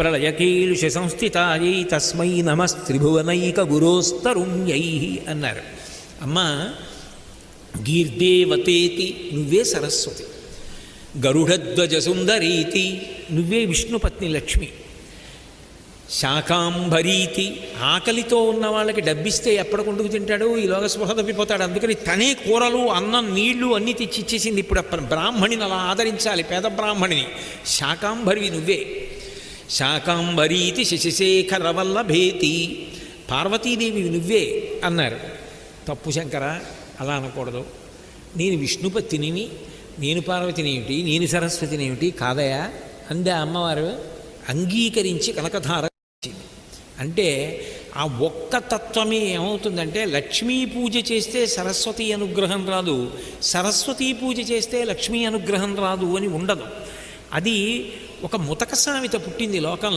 ప్రళయకీలుష సంస్థితాయై తస్మై నమస్త్రిభువనైక గురోస్తరుణ్యై అన్నారు. అమ్మ గీర్దేవతేతి నువ్వే సరస్వతి. గరుడధ్వజ సుందరీతి నువ్వే విష్ణుపత్ని లక్ష్మి. శాకాంబరీతి ఆకలితో ఉన్న వాళ్ళకి డబ్బిస్తే ఎప్పటికొండుకు తింటాడు? ఈలోగా స్పృహ తప్పిపోతాడు. అందుకని తనే కూరలు అన్నం నీళ్ళు అన్నీ తెచ్చిచ్చేసింది ఇప్పుడు బ్రాహ్మణిని అలా ఆదరించాలి పేద బ్రాహ్మణిని. శాకాంబరివి నువ్వే. శాకాంబరీతి శశిశేఖర వల్లభేతి పార్వతీదేవి నువ్వే అన్నారు. తప్పు శంకర అలా అనకూడదు. నేను విష్ణుపత్తిని నేను పార్వతిని ఏమిటి నేను సరస్వతిని ఏమిటి కాదయా? అందే అమ్మవారు అంగీకరించి కనకధార అంటే ఆ ఒక్క తత్వమే ఏమవుతుందంటే లక్ష్మీ పూజ చేస్తే సరస్వతి అనుగ్రహం రాదు సరస్వతీ పూజ చేస్తే లక్ష్మీ అనుగ్రహం రాదు అని ఉండదు. అది ఒక ముతక సామెత పుట్టింది లోకంలో.